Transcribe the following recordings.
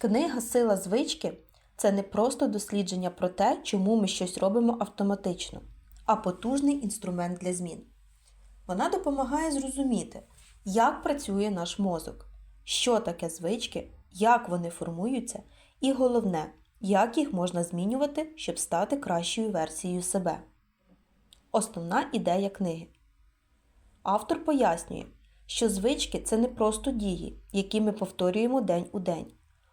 Книга Сила звички це не просто дослідження про те, чому ми щось робимо автоматично, а потужний інструмент для змін. Вона допомагає зрозуміти, як працює наш мозок, що таке звички, як вони формуються, і головне, як їх можна змінювати, щоб стати кращою версією себе. Основна ідея книги. Автор пояснює, що звички це не просто дії, які ми повторюємо день у день,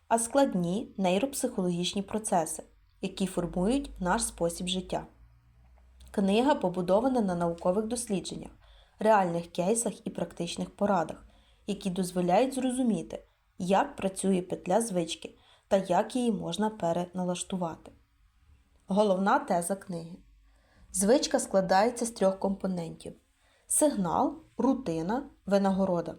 а складні нейропсихологічні процеси, які формують наш спосіб життя. Книга побудована на наукових дослідженнях, реальних кейсах і практичних порадах, які дозволяють зрозуміти, як працює петля звички та як її можна переналаштувати. Головна теза книги. Звичка складається з трьох компонентів: сигнал, рутина, винагорода.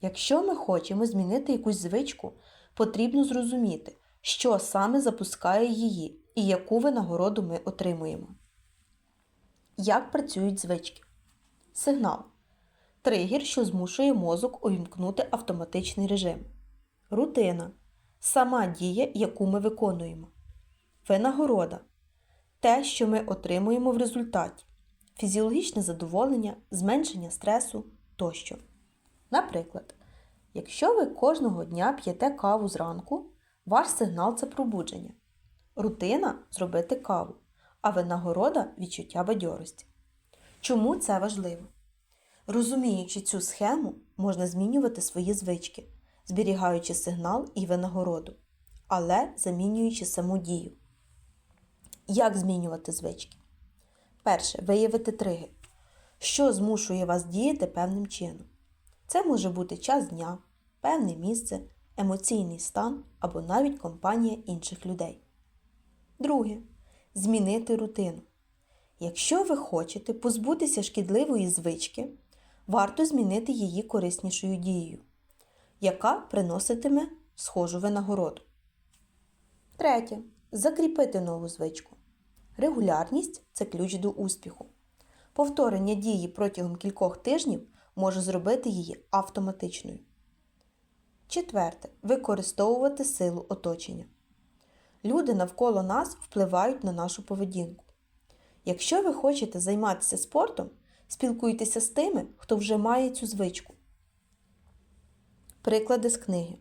Якщо ми хочемо змінити якусь звичку, потрібно зрозуміти, що саме запускає її і яку винагороду ми отримуємо. Як працюють звички? Сигнал. Тригер, що змушує мозок увімкнути автоматичний режим. Рутина. Сама дія, яку ми виконуємо. Винагорода. Те, що ми отримуємо в результаті. Фізіологічне задоволення, зменшення стресу тощо. Наприклад, якщо ви кожного дня п'єте каву зранку, ваш сигнал це пробудження. Рутина зробити каву, а винагорода відчуття бадьорості. Чому це важливо? Розуміючи цю схему, можна змінювати свої звички, зберігаючи сигнал і винагороду, але замінюючи саму дію. Як змінювати звички? Перше. Виявити тригер. Що змушує вас діяти певним чином. Це може бути час дня, певне місце, емоційний стан або навіть компанія інших людей. Друге. Змінити рутину. Якщо ви хочете позбутися шкідливої звички, варто змінити її кориснішою дією, яка приноситиме схожу винагороду. Третє. Закріпити нову звичку. Регулярність це ключ до успіху. Повторення дії протягом кількох тижнів може зробити її автоматичною. Четверте. Використовувати силу оточення. Люди навколо нас впливають на нашу поведінку. Якщо ви хочете займатися спортом, спілкуйтеся з тими, хто вже має цю звичку. Приклади з книги.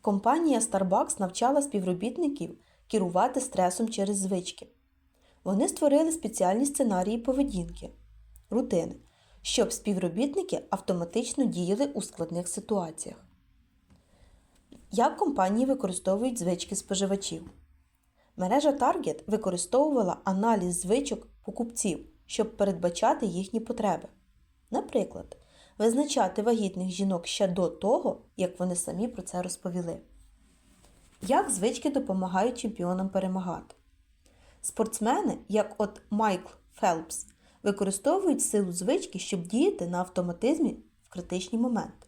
Компанія Starbucks навчала співробітників керувати стресом через звички. Вони створили спеціальні сценарії поведінки, рутини, щоб співробітники автоматично діяли у складних ситуаціях. Як компанії використовують звички споживачів? Мережа Target використовувала аналіз звичок покупців, щоб передбачати їхні потреби. Наприклад, визначати вагітних жінок ще до того, як вони самі про це розповіли. Як звички допомагають чемпіонам перемагати? Спортсмени, як от Майкл Фелпс, використовують силу звички, щоб діяти на автоматизмі в критичні моменти.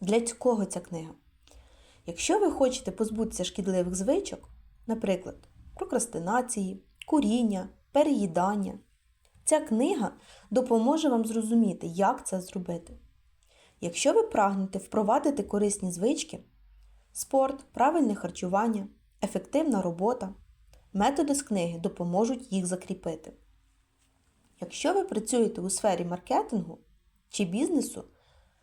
Для кого ця книга? Якщо ви хочете позбутися шкідливих звичок, наприклад, прокрастинації, куріння, переїдання, ця книга допоможе вам зрозуміти, як це зробити. Якщо ви прагнете впровадити корисні звички, спорт, правильне харчування, ефективна робота, методи з книги допоможуть їх закріпити. Якщо ви працюєте у сфері маркетингу чи бізнесу,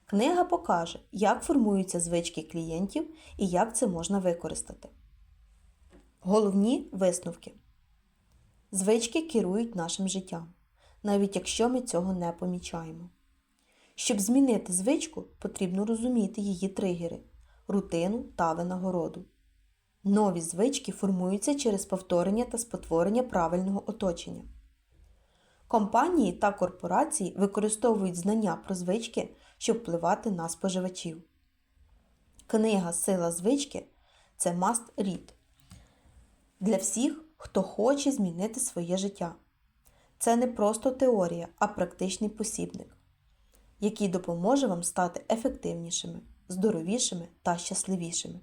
книга покаже, як формуються звички клієнтів і як це можна використати. Головні висновки. Звички керують нашим життям, навіть якщо ми цього не помічаємо. Щоб змінити звичку, потрібно розуміти її тригери, рутину та винагороду. Нові звички формуються через повторення та спотворення правильного оточення. Компанії та корпорації використовують знання про звички, щоб впливати на споживачів. Книга Сила звички це must read для всіх, хто хоче змінити своє життя. Це не просто теорія, а практичний посібник, який допоможе вам стати ефективнішими, здоровішими та щасливішими.